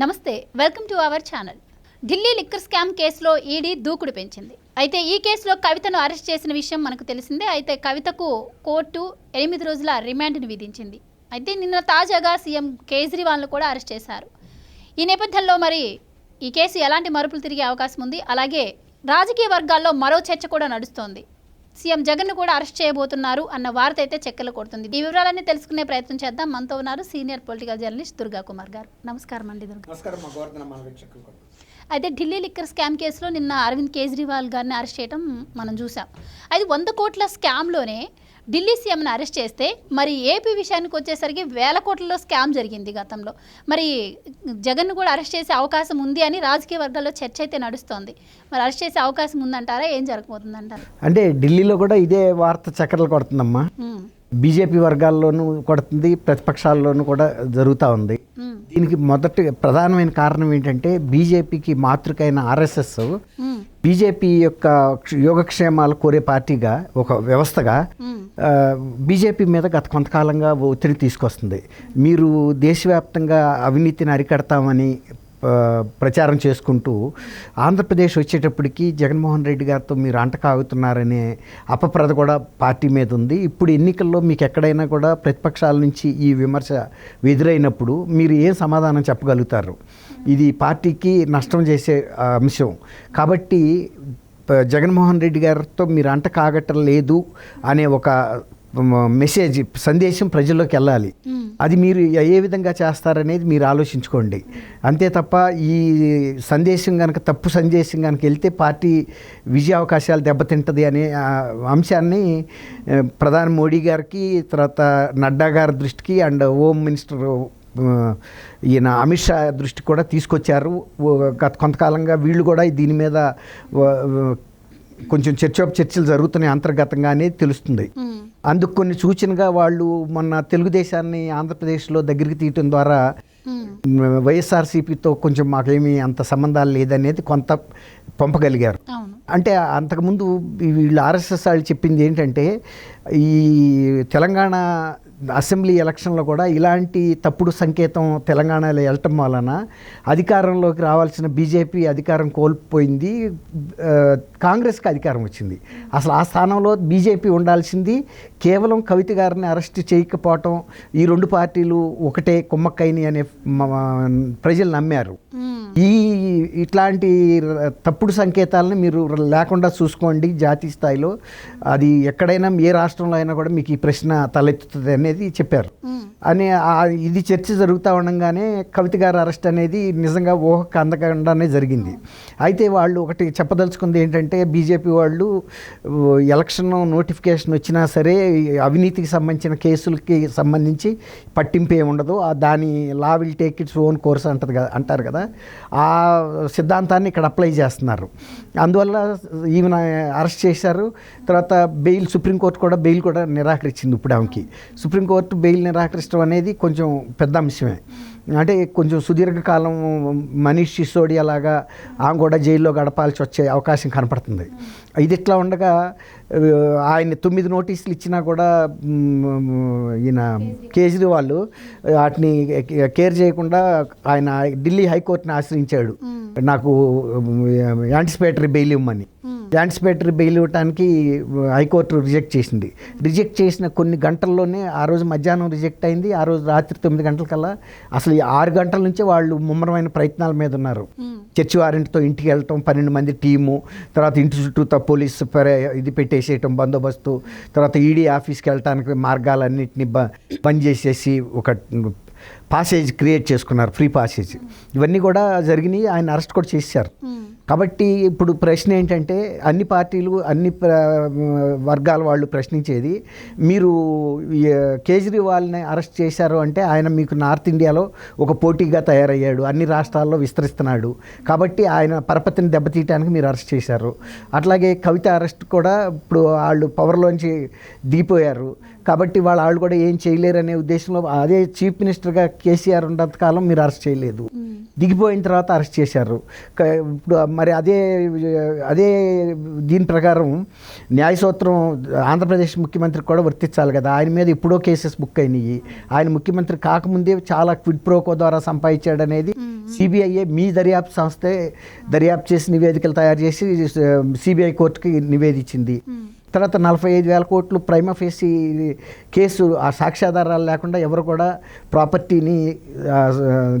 నమస్తే welcome to our channel. Delhi liquor scam కేసులో ED దూకుడు పెంచింది. అయితే ఈ కేసులో కవితను అరెస్ట్ చేసిన విషయం మనకు తెలిసిందే. అయితే కవితకు కోర్టు ఎనిమిది రోజుల రిమాండ్ని విధించింది. అయితే నిన్న తాజాగా సీఎం కేజ్రీవాల్ను కూడా అరెస్ట్ చేశారు. ఈ నేపథ్యంలో మరి ఈ కేసు ఎలాంటి మరుపులు తిరిగే అవకాశం ఉంది? అలాగే రాజకీయ వర్గాల్లో మరో చర్చ కూడా నడుస్తోంది. సీఎం జగన్ను కూడా అరెస్ట్ చేయబోతున్నారు అన్న వార్త అయితే చెక్కలు కొడుతుంది. ఈ వివరాలన్నీ తెలుసుకునే ప్రయత్నం చేద్దాం. మనతో ఉన్నారు senior political journalist Durga Kumar గారు. నమస్కారం అండి దుర్గా. నమస్కారం. అయితే ఢిల్లీ లిక్కర్ స్కామ్ కేసులో నిన్న అరవింద్ కేజ్రీవాల్ గారిని అరెస్ట్ చేయడం మనం చూసాం. అది వంద కోట్ల స్కామ్లోనే ఢిల్లీ సీఎంని అరెస్ట్ చేస్తే మరి ఏపీ విషయానికి వచ్చేసరికి వేల కోట్లలో స్కామ్ జరిగింది గతంలో. మరి జగన్ను కూడా అరెస్ట్ చేసే అవకాశం ఉంది అని రాజకీయ వర్గాల్లో చర్చ అయితే నడుస్తోంది. మరి అరెస్ట్ చేసే అవకాశం ఉందంటారా? ఏం జరగబోతుందంటారా? అంటే ఢిల్లీలో కూడా ఇదే వార్త చక్కర్లు కొడుతుందమ్మా. బీజేపీ వర్గాల్లోనూ కొడుతుంది ప్రతిపక్షాల్లోనూ కూడా జరుగుతూ ఉంది. దీనికి మొదటి ప్రధానమైన కారణం ఏంటంటే బీజేపీకి మాతృకైన ఆర్ఎస్ఎస్ బీజేపీ యొక్క యోగక్షేమాలు కోరే పార్టీగా ఒక వ్యవస్థగా బీజేపీ మీద గత కొంతకాలంగా ఒత్తిడి తీసుకొస్తుంది. మీరు దేశవ్యాప్తంగా అవినీతిని అరికడతామని ప్రచారం చేసుకుంటూ ఆంధ్రప్రదేశ్ వచ్చేటప్పటికి జగన్మోహన్ రెడ్డి గారితో మీరు అంట కాగుతున్నారనే అపప్రద కూడా పార్టీ మీద ఉంది. ఇప్పుడు ఎన్నికల్లో మీకు ఎక్కడైనా కూడా ప్రతిపక్షాల నుంచి ఈ విమర్శ ఎదురైనప్పుడు మీరు ఏం సమాధానం చెప్పగలుగుతారు? ఇది పార్టీకి నష్టం చేసే అంశం. కాబట్టి జగన్మోహన్ రెడ్డి గారితో మీరు అంట కాగటం లేదు అనే ఒక మెసేజ్ సందేశం ప్రజల్లోకి వెళ్ళాలి. అది మీరు ఏ విధంగా చేస్తారనేది మీరు ఆలోచించుకోండి. అంతే తప్ప ఈ సందేశం కనుక తప్పు సందేశం కనుక వెళ్తే పార్టీ విజయ అవకాశాలు దెబ్బతింటది అనే అంశాన్ని ప్రధాని మోడీ గారికి తర్వాత నడ్డా గారి దృష్టికి అండ్ హోమ్ మినిస్టర్ ఈయన అమిత్ షా దృష్టికి కూడా తీసుకొచ్చారు. గత కొంతకాలంగా వీళ్ళు కూడా దీని మీద కొంచెం చర్చోప చర్చలు జరుగుతున్నాయి అంతర్గతంగానే తెలుస్తుంది. అందుకు కొన్ని సూచనగా వాళ్ళు మొన్న తెలుగుదేశాన్ని ఆంధ్రప్రదేశ్లో దగ్గరికి తీయటం ద్వారా మ్, వైఎస్ఆర్సీపీతో కొంచెం మాకేమీ అంత సంబంధాలు లేదనేది కొంత పంపగలిగారు. అంటే అంతకుముందు వీళ్ళు ఆర్ఎస్ఎస్ వాళ్ళు చెప్పింది ఏంటంటే ఈ తెలంగాణ అసెంబ్లీ ఎలక్షన్లో కూడా ఇలాంటి తప్పుడు సంకేతం తెలంగాణలో వెళ్ళటం వలన అధికారంలోకి రావాల్సిన బీజేపీ అధికారం కోల్పోయింది కాంగ్రెస్కి అధికారం వచ్చింది. అసలు ఆ స్థానంలో బీజేపీ ఉండాల్సింది కేవలం కవిత గారిని అరెస్ట్ చేయకపోవటం ఈ రెండు పార్టీలు ఒకటే కుమ్మక్కైని అనే ప్రజలు నమ్మారు. ఈ ఇట్లాంటి తప్పుడు సంకేతాలను మీరు లేకుండా చూసుకోండి జాతీయ స్థాయిలో. అది ఎక్కడైనా ఏ రాష్ట్రంలో అయినా కూడా మీకు ఈ ప్రశ్న తలెత్తుతుంది అనేది చెప్పారు. అని ఇది చర్చ జరుగుతూ ఉండగానే కవిత గారి అరెస్ట్ అనేది నిజంగా ఊహకు అందకుండానే జరిగింది. అయితే వాళ్ళు ఒకటి చెప్పదలుచుకుంది ఏంటంటే బీజేపీ వాళ్ళు ఎలక్షన్ నోటిఫికేషన్ వచ్చినా సరే అవినీతికి సంబంధించిన కేసులకి సంబంధించి పట్టింపు ఏమి ఉండదు ఆ దాని law will take its own course అంటది కదా అంటారు కదా. ఆ సిద్ధాంతాన్ని ఇక్కడ అప్లై చేస్తున్నారు. అందువల్ల ఈమెన అరెస్ట్ చేశారు. తర్వాత బెయిల్ సుప్రీంకోర్టు కూడా బెయిల్ కూడా నిరాకరించింది ఇప్పుడు ఆమెకి. సుప్రీంకోర్టు బెయిల్ నిరాకరించడం అనేది కొంచెం పెద్ద అంశమే. అంటే కొంచెం సుదీర్ఘకాలం మనీష్ సిసోడియా లాగా ఆమె కూడా జైల్లో గడపాల్సి వచ్చే అవకాశం కనపడుతుంది. ఇది ఇట్లా ఉండగా ఆయన తొమ్మిది నోటీసులు ఇచ్చినా కూడా ఈయన కేజ్రీవాల్ వాటిని కేర్ చేయకుండా ఆయన ఢిల్లీ హైకోర్టుని ఆశ్రయించాడు. నాకు యాంటిసిపేటరీ బెయిల్ ఇవ్వమని. యాంటిసిపేటరీ బెయిల్ ఇవ్వడానికి హైకోర్టు రిజెక్ట్ చేసింది. రిజెక్ట్ చేసిన కొన్ని గంటల్లోనే ఆ రోజు మధ్యాహ్నం రిజెక్ట్ అయింది. ఆ రోజు రాత్రి తొమ్మిది గంటలకల్లా అసలు ఈ ఆరు గంటల నుంచే వాళ్ళు ముమ్మరమైన ప్రయత్నాల మీద ఉన్నారు. ఉమ్, చర్చి వారింటితో ఇంటికి వెళ్ళటం పన్నెండు మంది టీము తర్వాత ఇంటి చుట్టూతో పోలీస్ ఇది పెట్టేసేయటం బందోబస్తు తర్వాత ఈడీ ఆఫీస్కి వెళ్ళటానికి మార్గాలన్నింటినీ బ బంద్ చేసేసి ఒక పాసేజ్ క్రియేట్ చేసుకున్నారు ఫ్రీ పాసేజ్. ఇవన్నీ కూడా జరిగినాయి. ఆయన అరెస్ట్ కూడా చేశారు. కాబట్టి ఇప్పుడు ప్రశ్న ఏంటంటే అన్ని పార్టీలు అన్ని ప్ర- వర్గాల వాళ్ళు ప్రశ్నించేది మీరు కేజ్రీవాల్ని అరెస్ట్ చేశారు అంటే ఆయన మీకు నార్త్ ఇండియాలో ఒక పోటీగా తయారయ్యాడు అన్ని రాష్ట్రాల్లో విస్తరిస్తున్నాడు. కాబట్టి ఆయన పరపతిని దెబ్బతీయటానికి మీరు అరెస్ట్ చేశారు. అట్లాగే కవిత అరెస్ట్ కూడా ఇప్పుడు వాళ్ళు పవర్లోంచి దిగిపోయారు. కాబట్టి వాళ్ళు వాళ్ళు కూడా ఏం చేయలేరు అనే ఉద్దేశంలో అదే చీఫ్ మినిస్టర్గా కేసీఆర్ ఉన్నంతకాలం మీరు అరెస్ట్ చేయలేదు. దిగిపోయిన తర్వాత అరెస్ట్ చేశారు. ఇప్పుడు మరి అదే అదే దీని ప్రకారం న్యాయ సూత్రం ఆంధ్రప్రదేశ్ ముఖ్యమంత్రికి కూడా వర్తించాలి కదా. ఆయన మీద ఎప్పుడో కేసెస్ బుక్ అయినాయి. ఆయన ముఖ్యమంత్రి కాకముందే చాలా క్విడ్ ప్రోకో ద్వారా సంపాదించాడు అనేది సిబిఐఏ మీ దర్యాప్తు సంస్థే దర్యాప్తు చేసి నివేదికలు తయారు చేసి సిబిఐ కోర్టుకి నివేదించింది. తర్వాత నలభై ఐదు వేల కోట్లు ప్రైమ ఫేసి కేసు ఆ సాక్ష్యాధారాలు లేకుండా ఎవరు కూడా ప్రాపర్టీని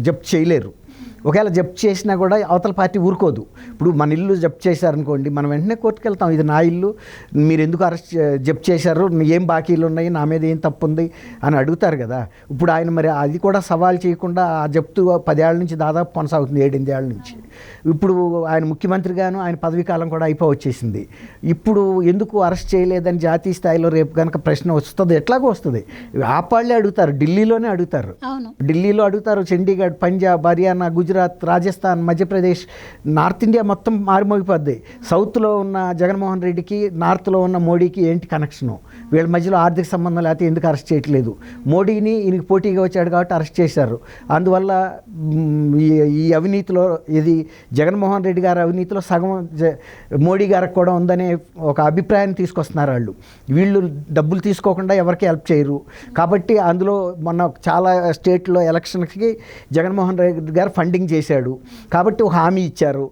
జప్తు చేయలేరు. ఒకవేళ జప్తు చేసినా కూడా అవతల పార్టీ ఊరుకోదు. ఇప్పుడు మన ఇల్లు జప్తు చేశారనుకోండి మనం వెంటనే కోర్టుకు వెళ్తాం ఇది నా ఇల్లు మీరు ఎందుకు అరెస్ట్ జప్తు చేశారు? ఏం బాకీలు ఉన్నాయి? నా మీద ఏం తప్పు ఉంది అని అడుగుతారు కదా. ఇప్పుడు ఆయన మరి అది కూడా సవాల్ చేయకుండా ఆ జప్తు పదేళ్ళ నుంచి దాదాపు కొనసాగుతుంది ఏడెనిమిది ఏళ్ళ నుంచి. ఇప్పుడు ఆయన ముఖ్యమంత్రిగాను ఆయన పదవీ కాలం కూడా అయిపో వచ్చేసింది ఇప్పుడు ఎందుకు అరెస్ట్ చేయలేదని జాతీయ స్థాయిలో రేపు కనుక ప్రశ్న వస్తుంది? ఎట్లాగో వస్తుంది. ఆపాళ్ళే అడుగుతారు ఢిల్లీలోనే అడుగుతారు. అవును. ఢిల్లీలో అడుగుతారు చండీగఢ్ పంజాబ్ హర్యానా గుజరాత్ రాజస్థాన్ మధ్యప్రదేశ్ నార్త్ ఇండియా మొత్తం మారిమోగిపోద్ది. సౌత్లో ఉన్న జగన్మోహన్ రెడ్డికి నార్త్లో ఉన్న మోడీకి ఏంటి కనెక్షను? వీళ్ళ మధ్యలో ఆర్థిక సంబంధం లేకపోతే ఎందుకు అరెస్ట్ చేయట్లేదు? మోడీని ఈయనకి పోటీగా వచ్చాడు కాబట్టి అరెస్ట్ చేశారు. అందువల్ల ఈ ఈ అవినీతిలో ఇది జగన్మోహన్ రెడ్డి గారి అవినీతిలో సగం మోడీ గారికి కూడా ఉందనే ఒక అభిప్రాయాన్ని తీసుకొస్తున్నారు వాళ్ళు. వీళ్ళు డబ్బులు తీసుకోకుండా ఎవరికి హెల్ప్ చేయరు. కాబట్టి అందులో మొన్న చాలా స్టేట్లో ఎలక్షన్కి జగన్మోహన్ రెడ్డి గారు ఫండింగ్ చేశాడు. కాబట్టి ఒక హామీ ఇచ్చారు.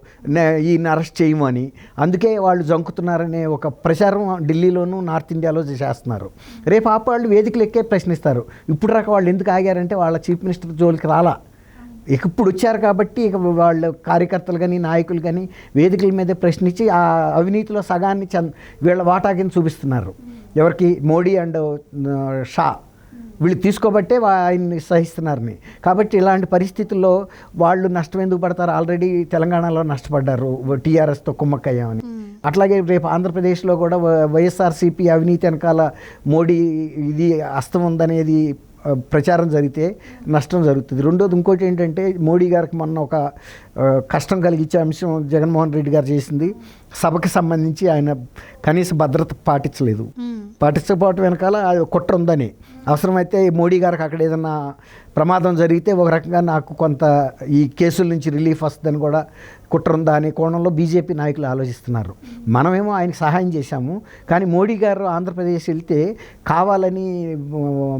ఈయన అరెస్ట్ చేయమని అందుకే వాళ్ళు జంకుతున్నారనే ఒక ప్రచారం ఢిల్లీలోనూ నార్త్ ఇండియాలో చేస్తున్నారు రేపు ఆప వాళ్ళు వేదికలు ఎక్కే ప్రశ్నిస్తారు. ఇప్పుడు రాక వాళ్ళు ఎందుకు ఆగారంటే వాళ్ళ చీఫ్ మినిస్టర్ జోలికి రాలా. ఇక ఇప్పుడు వచ్చారు కాబట్టి ఇక వాళ్ళ కార్యకర్తలు కానీ నాయకులు కానీ వేదికల మీద ప్రశ్నించి ఆ అవినీతిలో సగాన్ని చంద వీళ్ళ వాటాకిని చూపిస్తున్నారు. ఎవరికి? మోడీ అండ్ షా. వీళ్ళు తీసుకోబట్టే ఆయన్ని సహిస్తున్నారని. కాబట్టి ఇలాంటి పరిస్థితుల్లో వాళ్ళు నష్టం ఎందుకు పడతారు? ఆల్రెడీ తెలంగాణలో నష్టపడ్డారు టీఆర్ఎస్తో కుమ్మక్కయ్యామని. అట్లాగే రేపు ఆంధ్రప్రదేశ్లో కూడా వైఎస్ఆర్సీపీ అవినీతి వెనకాల మోడీ ఇది అస్తం ఉందనేది ప్రచారం జరిగితే నష్టం జరుగుతుంది. రెండోది ఇంకోటి ఏంటంటే మోడీ గారికి మొన్న ఒక కష్టం కలిగించే అంశం జగన్మోహన్ రెడ్డి గారు చేసింది. సభకి సంబంధించి ఆయన కనీస భద్రత పాటించలేదు. పాటించకపోవటం వెనకాల కుట్ర ఉందని. అవసరమైతే మోడీ గారికి అక్కడ ఏదన్నా ప్రమాదం జరిగితే ఒక రకంగా నాకు కొంత ఈ కేసుల నుంచి రిలీఫ్ వస్తుందని కూడా కుట్ర ఉందా అనే కోణంలో బీజేపీ నాయకులు ఆలోచిస్తున్నారు. మనమేమో ఆయనకు సహాయం చేశాము. కానీ మోడీ గారు ఆంధ్రప్రదేశ్ వెళ్తే కావాలని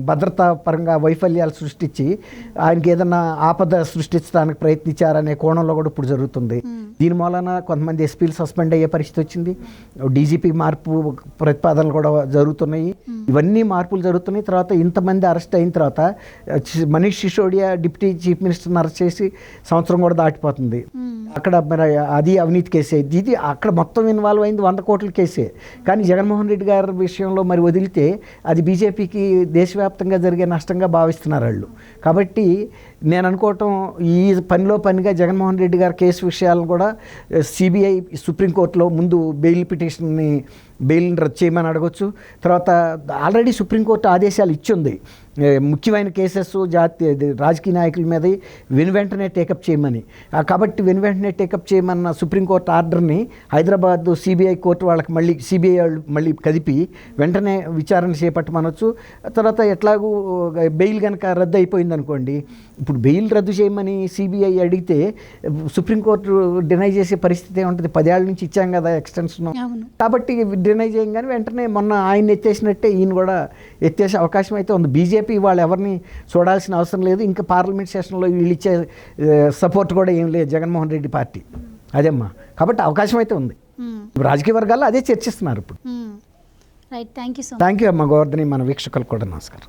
భద్రతా పరంగా వైఫల్యాలు సృష్టించి ఆయనకి ఏదన్నా ఆపద సృష్టించడానికి ప్రయత్నించారనే కోణంలో కూడా ఇప్పుడు జరుగుతుంది. దీని మూలన కొంతమంది ఎస్పీలు సస్పెండ్ అయ్యే పరిస్థితి వచ్చింది. డీజీపీ మార్పు ప్రతిపాదనలు కూడా జరుగుతున్నాయి. ఇవన్నీ మార్పులు జరుగుతున్నాయి. తర్వాత ఇంతమంది అరెస్ట్ అయిన తర్వాత మనీష్ సిసోడియా డిప్యూటీ చీఫ్ మినిస్టర్ని అరెస్ట్ చేసి సంవత్సరం కూడా దాటిపోతుంది. అక్కడ మరి అది అవినీతి కేసే. ఇది అక్కడ మొత్తం ఇన్వాల్వ్ అయింది వంద కోట్ల కేసే. కానీ జగన్మోహన్ రెడ్డి గారి విషయంలో మరి వదిలితే అది బీజేపీకి దేశవ్యాప్తంగా జరిగే నష్టంగా భావిస్తున్నారు వాళ్ళు. కాబట్టి నేను అనుకోవటం ఈ పనిలో పనిగా జగన్మోహన్ రెడ్డి గారి కేసు విషయాలను కూడా సిబిఐ కోర్టులో ముందు బెయిల్ పిటిషన్ని బెయిల్ని రద్దు చేయమని అడగొచ్చు. తర్వాత ఆల్రెడీ సుప్రీంకోర్టు ఆదేశాలు ఇచ్చింది. ముఖ్యమైన కేసెస్ జాతీయ రాజకీయ నాయకుల మీద వెను వెంటనే టేకప్ చేయమని. కాబట్టి వెను వెంటనే టేకప్ చేయమన్న సుప్రీంకోర్టు ఆర్డర్ని హైదరాబాద్ సిబిఐ కోర్టు వాళ్ళకి మళ్ళీ సిబిఐ వాళ్ళు మళ్ళీ కదిపి వెంటనే విచారణ చేపట్టమనొచ్చు. తర్వాత ఎట్లాగూ బెయిల్ కనుక రద్దు అయిపోయింది అనుకోండి ఇప్పుడు బెయిల్ రద్దు చేయమని సిబిఐ అడిగితే సుప్రీంకోర్టు డినై చేసే పరిస్థితి ఏముంటుంది? పదేళ్ళ నుంచి ఇచ్చాం కదా ఎక్స్టెన్షన్. కాబట్టి డినై చేయగానే వెంటనే మొన్న ఆయన ఎత్తేసినట్టే ఈయన కూడా ఎత్తేసే అవకాశం అయితే ఉంది. బీజేపీ వాళ్ళు ఎవరిని చూడాల్సిన అవసరం లేదు. ఇంకా పార్లమెంట్ సెషన్లో వీళ్ళు ఇచ్చే సపోర్ట్ కూడా ఏం లేదు జగన్మోహన్ రెడ్డి పార్టీ. అదేమ్మా. కాబట్టి అవకాశం అయితే ఉంది. రాజకీయ వర్గాల్లో అదే చర్చిస్తున్నారు ఇప్పుడు. Right. Thank you thank you అమ్మ గోవర్ధని మన వీక్షకులకు కూడా నమస్కారం.